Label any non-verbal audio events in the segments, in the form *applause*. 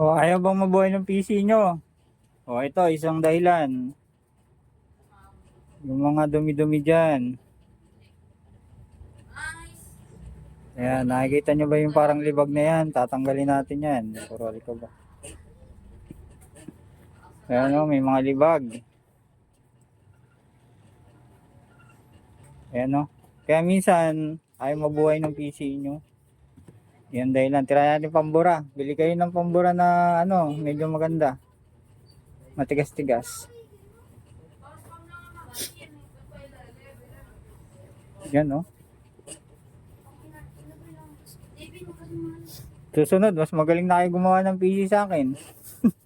O, ayaw bang mabuhay ng PC nyo? O, ito, isang dahilan. Yung mga dumi-dumi dyan. Ayan, nakikita nyo ba yung parang libag na yan? Tatanggalin natin yan. Kurali ko ba? Ayan o, may mga libag. Ayan o. Kaya minsan, ayaw mabuhay ng PC nyo. Yan dahilan. Tira natin pambura. Bili kayo ng pambura na ano, medyo maganda. Matigas-tigas. Yan oh. Susunod, mas magaling na kayo gumawa ng PC sa akin. *laughs*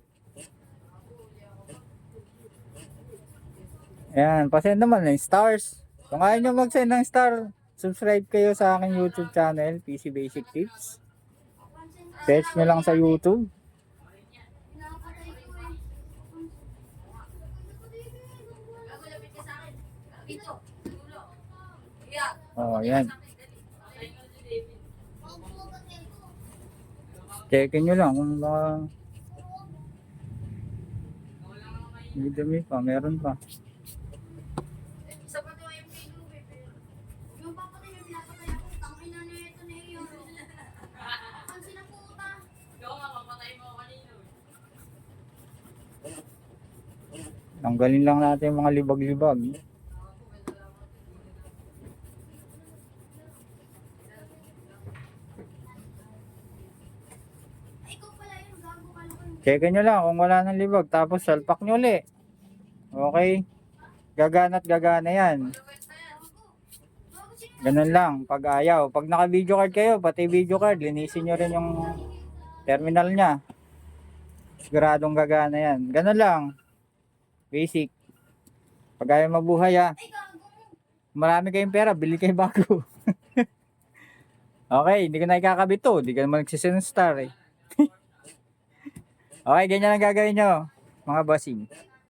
Ayan, pasend naman ng stars. Kung ayaw nyo mag-send ng star, subscribe kayo sa aking YouTube channel, PC Basic Tips. Search nyo lang sa YouTube. Oh, yan. Checkin nyo lang kung baka may dumi pa, meron pa. Tanggalin lang natin yung mga libag-libag. Checkin nyo lang kung wala ng libag. Tapos salpak nyo uli. Okay? Gagana at gagana yan. Ganun lang. Pag ayaw. Pag naka-video card kayo, pati video card, linisin nyo rin yung terminal nya. Siguradong gagana yan. Ganun lang. Basic. Pag ayaw mabuhay ah. Ay, gago mo. Marami kayong pera, bili kayo bago. *laughs* okay, hindi ko na ikakabit to. Hindi ka naman nagsisend star eh. *laughs* okay, ganyan ang gagawin nyo. Mga bossing.